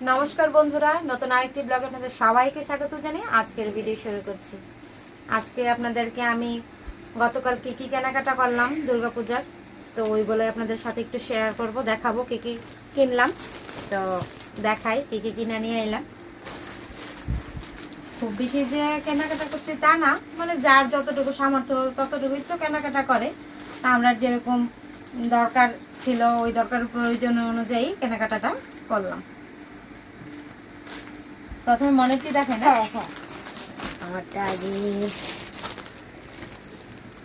নমস্কার বন্ধুরা, নতুন আরেকটি ব্লগে আপনাদের সবাইকে স্বাগত জানিয়ে আজকের ভিডিও শুরু করছি। আজকে আপনাদেরকে আমি গতকাল কি কি কেনাকাটা করলাম দুর্গাপূজার, তো ওইগুলো আপনাদের সাথে একটু শেয়ার করব, দেখাবো কি কি কিনলাম। তো দেখাই কি কি কিনে নিয়ে এলাম। খুব বেশি যে কেনাকাটা করছি তা না মানে যার যতটুকু সামর্থ্য ততটুকুই তো কেনাকাটা করে। তা আমরা যেরকম দরকার ছিল, ওই দরকার প্রয়োজন অনুযায়ী কেনাকাটাটা করলাম। প্রথমে মনে কি দেখেন হ্যাঁ হ্যাঁ। আমারটা আগে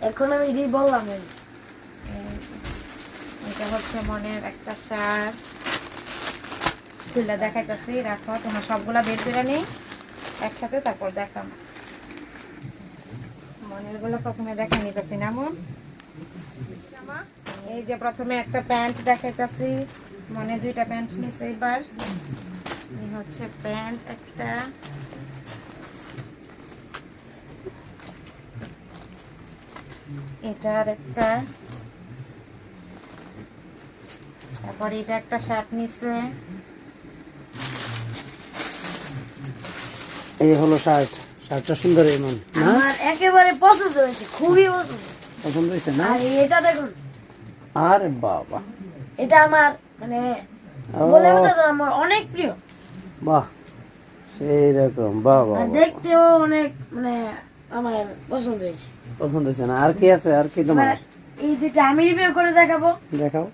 এখন আমি এটাই বললাম। এটা হচ্ছে মনের একটা শার্ট খুলে দেখাইতেছি রাখো তোমার সবগুলা বের করে নেই। একসাথে তারপর দেখাম। মনেরগুলো প্রথমে দেখা নিতেছি না মন। এই যে প্রথমে একটা প্যান্ট দেখাইতেছি মনে দুইটা প্যান্ট নিছে এবার। এই হচ্ছে প্যান্ট একটা। এটার একটা। তারপর এটা একটা শার্ট নিছে। এই হলো শার্ট। শার্টটা সুন্দর এমন না? আমার একেবারে পছন্দ হয়েছে খুবই পছন্দ। পছন্দ হয়েছে না? আর এটা দেখুন। আরে বাবা। এটা আমার মানে বলে আমার অনেক প্রিয়। বাহ সেই রকম বাহ বাহ। দেখতেও অনেক মানে আমার পছন্দ হয়েছে। পছন্দ হয়েছে না? আর কি আছে? আর কি তোমার? এই দুটা আমি রিভিউ করে দেখাবো। দেখাও।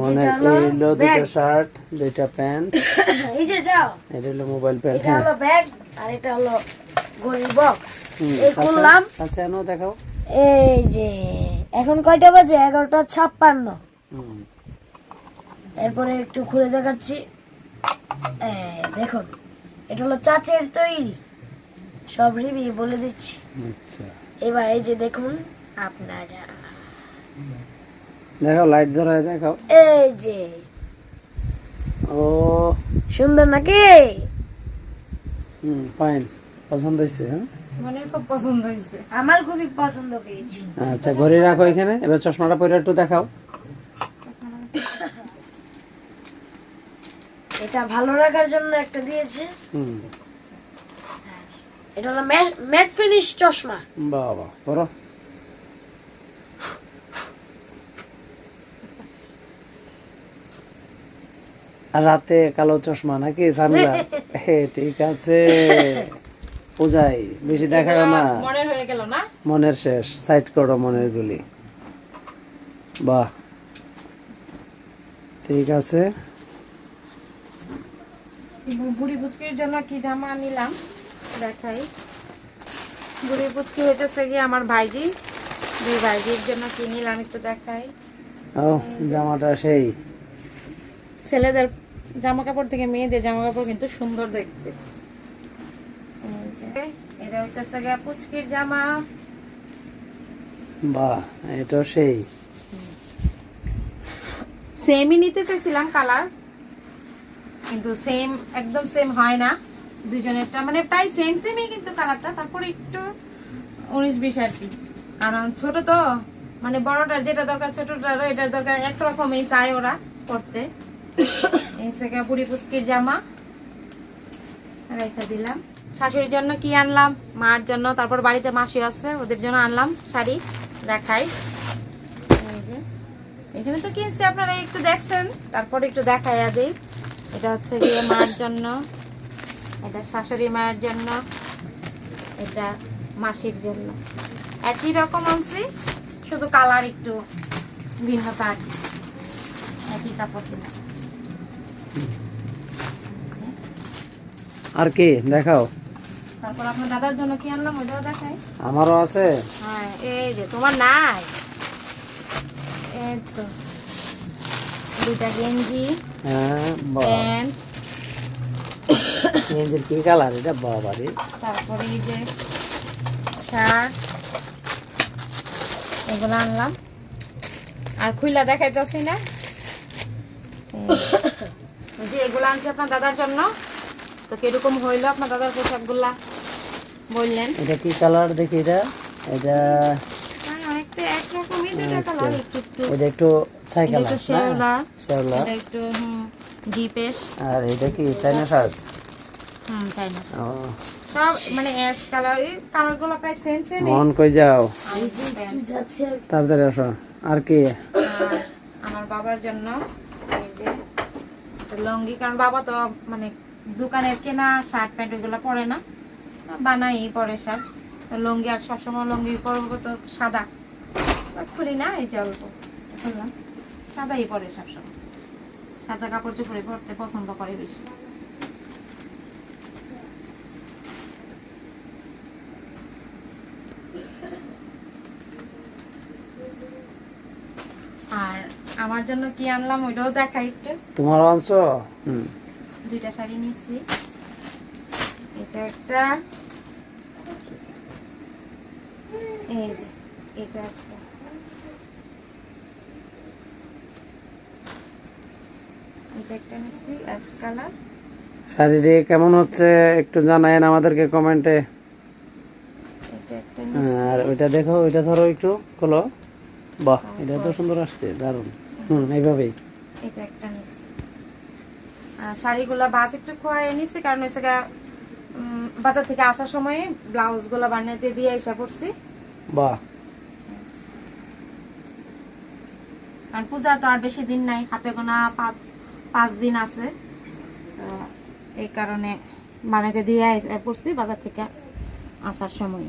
মনে হলো দুটো শার্ট দুইটা প্যান্ট এই যে যাও। এটা হলো মোবাইল প্যান্ট এটা হলো ব্যাগ আর এটা হলো বক্স এই আচ্ছা, খুললাম। আচ্ছা এনো দেখাও। এই যে এখন কয়টা বাজে? এগারোটা ছাপ্পান্ন। হুম, এরপরে একটু খুলে দেখাচ্ছি। দেখুন এটা হলো চাচের তৈরি। সব রিভি বলে দিচ্ছি। আচ্ছা। এবার এই যে দেখুন আপনারা। দেখাও লাইট দেখাও। এই যে। ও। সুন্দর নাকি? হুম ফাইন পছন্দ হয়েছে হ্যাঁ খুব পছন্দ হয়েছে। আমার খুবই পছন্দ হয়েছে। আচ্ছা ঘড়ি রাখো এখানে। এবার চশমাটা পরে একটু দেখাও। এটা ভালো রাখার জন্য একটা দিয়েছে। হুম। এটা হলো ম্যাট ফিনিশ চশমা। বাবা বড় রাতে কালো চশমা নাকি সানগ্লাস হে ঠিক আছে। পূজাই বেশি দেখাও না। মনের হয়ে গেল না? মনের শেষ সাইড করো মনের গুলি। বাহ। ঠিক আছে। বুড়ি পুচকির জন্য কি জামা নিলাম? দেখাই। বুড়ি পুচকি হইতেছে গিয়ে আমার ভাইজি। দুই ভাইজির জন্য কি নিলাম একটু দেখাই। ও জামাটা সেই। ছেলেদের জামা কাপড় থেকে মেয়েদের জামা কাপড় কিন্তু সুন্দর দেখতে। এটা হইতেছে গিয়ে পুচকির জামা। বাহ এটা সেই। সেমই নিতে চাইছিলাম কালার কিন্তু সেম একদম সেম হয় না দুজনেরটা। মানে প্রায় সেম সেমই কিন্তু কালারটা তারপরে একটু উনিশ বিশ আর কি। কারণ ছোট তো মানে বড়টার যেটা দরকার, ছোটটারও এটার দরকার। একরকমই চায় ওরা করতে এই থেকে বুড়ি পুচকির জামা। রেখে দিলাম। শাশুড়ির জন্য কি আনলাম? মার জন্য। তারপর বাড়িতে মাসি আছে, ওদের জন্য আনলাম শাড়ি দেখাই। এখানে তো কিনছি, আপনারা একটু দেখছেন। তারপরে একটু দেখাইয়া দিই। এটা হচ্ছে গিয়ে মার জন্য। এটা শাশুড়ি মায়ের জন্য। এটা মাসির জন্য। একই রকম আনছি শুধু কালার একটু ভিন্নতা আর কি। একই কাপড় আর কি দেখাও। তারপর আপনার দাদার জন্য কি আনলাম ওইটাও দেখাই। আমারও আছে। হ্যাঁ এই যে তোমার নাই। এই তো। দুটা গেঞ্জি। প্যান্ট গেঞ্জির কি কালার? এটা বাবা রে তারপরে এই যে শার্ট এগুলো আনলাম। আর খুইলা দেখাইতেছি না? যে এগুলো আনছি আপনার দাদার জন্য। তো কীরকম হইল আপনার দাদার পোশাকগুলা? বললেন। এটা কি কালার দেখি এটা? এটা হ্যাঁ, অনেকটা একরকমই দুটা কালার একটু একটু। এটা একটু ছাই কালার শেওলা। শেওলা। এটা একটু ডিপেশ আর এটা কি চাইনা শার্ট হুম চাইনা সব মানে অ্যাশ কালার এই কালারগুলো প্রায় সেম সেম মন কই যাও। তাড়াতাড়ি আসো। আর কি? আমার বাবার জন্য এই যে একটা লুঙ্গি কারণ বাবা তো মানে দোকানের কেনা শার্ট প্যান্ট ওগুলো পরে না। বানাই পরে শার্ট। লুঙ্গি আর সবসময় লুঙ্গি পরবো তো সাদা। খুলি না এই যে অল্প খুললাম। সাদাই পরে সবসময়। সাদা কাপড় চোপড়ে পরতে পছন্দ করে বেশি। আর আমার জন্য কি আনলাম ওইটাও দেখাই একটু। তোমার আনছো? হুম। দুইটা শাড়ি নিচ্ছি এটা একটা এই যে এটা একটা শারীরিক কেমন হচ্ছে একটু জানায়েন আমাদেরকে কমেন্টে নিচ্ছি আর ওইটা দেখো ওইটা ধরো একটু খোলো। বাহ এটা তো সুন্দর আসছে দারুণ। হুম এইভাবেই। এটা একটা নিচ্ছি আর শাড়িগুলো বাজ একটু খোয়াই নিচ্ছি কারণ গিয়া, বাজার থেকে আসার সময় ব্লাউজগুলো বানাতে দিয়ে এসে পড়ছি। বাহ। কারণ পূজার তো আর বেশি দিন নাই হাতে গোনা পাঁচ পাঁচ দিন আছে। তো এই কারণে বানাতে দিয়ে পড়ছি বাজার থেকে আসার সময়।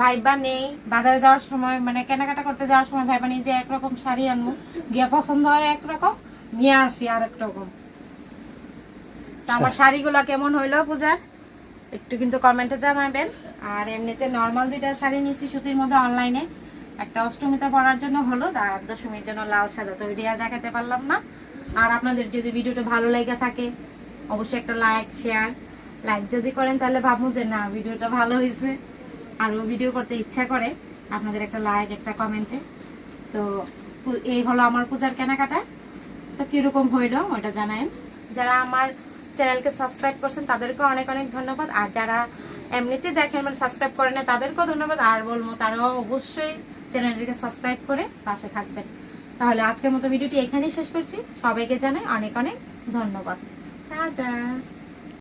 ভাইবা নেই বাজারে যাওয়ার সময় মানে কেনাকাটা করতে যাওয়ার সময় ভাইবা নেই যে একরকম শাড়ি আনব। গিয়ে পছন্দ হয় একরকম নিয়ে আসি আর একরকম তা আমার শাড়িগুলো কেমন হইল পূজার? একটু কিন্তু কমেন্টে জানাবেন। আর এমনিতে নর্মাল দুইটা শাড়ি নিয়েছি সুতির মধ্যে অনলাইনে একটা অষ্টমীতে পড়ার জন্য হলো আর দশমীর জন্য লাল সাদা তো ওইটা আর দেখাতে পারলাম না। আর আপনাদের যদি ভিডিওটা ভালো লেগে থাকে, অবশ্যই একটা লাইক, শেয়ার, লাইক যদি করেন তাহলে ভাবুন যে না, ভিডিওটা ভালো হয়েছে। আরও ভিডিও করতে ইচ্ছা করে, আপনাদের একটা লাইক, একটা কমেন্টে তো এই হলো আমার পূজার কেনাকাটা। তো কীরকম হইল ওটা জানায়েন। যারা আমার চ্যানেলকে সাবস্ক্রাইব করছেন, তাদেরকে অনেক অনেক ধন্যবাদ। আর যারা এমনিতে দেখেন মানে সাবস্ক্রাইব করেন না, তাদেরকেও ধন্যবাদ। আর বলব তারাও অবশ্যই চ্যানেলটিকে সাবস্ক্রাইব করে পাশে থাকবেন। তাহলে আজকের মতো ভিডিওটি এখানেই শেষ করছি। সবাইকে জানাই অনেক অনেক ধন্যবাদ। টাটা।